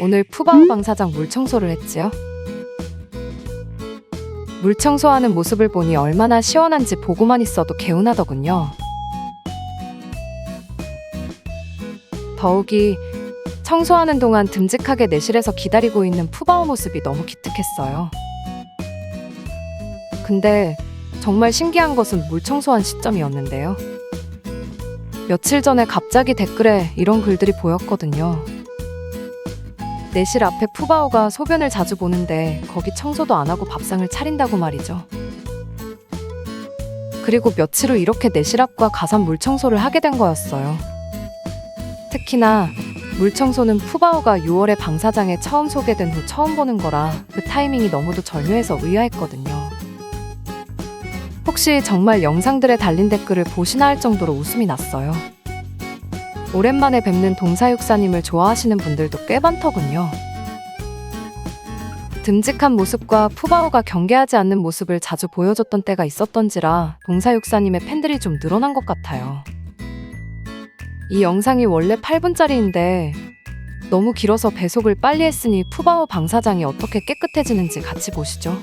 오늘 푸바오 방 사장 물 청소를 했지요. 물 청소하는 모습을 보니 얼마나 시원한지 보고만 있어도 개운하더군요. 더욱이 청소하는 동안 듬직하게 내실에서 기다리고 있는 푸바오 모습이 너무 기특했어요. 근데 정말 신기한 것은 물 청소한 시점이었는데요. 며칠 전에 갑자기 댓글에 이런 글들이 보였거든요. 내실 앞에 푸바오가 소변을 자주 보는데 거기 청소도 안 하고 밥상을 차린다고 말이죠. 그리고 며칠 후 이렇게 내실 앞과 가산 물 청소를 하게 된 거였어요. 특히나 물 청소는 푸바오가 6월에 방사장에 처음 소개된 후 처음 보는 거라 그 타이밍이 너무도 절묘해서 의아했거든요. 혹시 정말 영상들에 달린 댓글을 보시나 할 정도로 웃음이 났어요. 오랜만에 뵙는 동사육사님을 좋아하시는 분들도 꽤 많더군요. 듬직한 모습과 푸바오가 경계하지 않는 모습을 자주 보여줬던 때가 있었던지라 동사육사님의 팬들이 좀 늘어난 것 같아요. 이 영상이 원래 8분짜리인데 너무 길어서 배속을 빨리 했으니 푸바오 방사장이 어떻게 깨끗해지는지 같이 보시죠.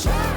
try.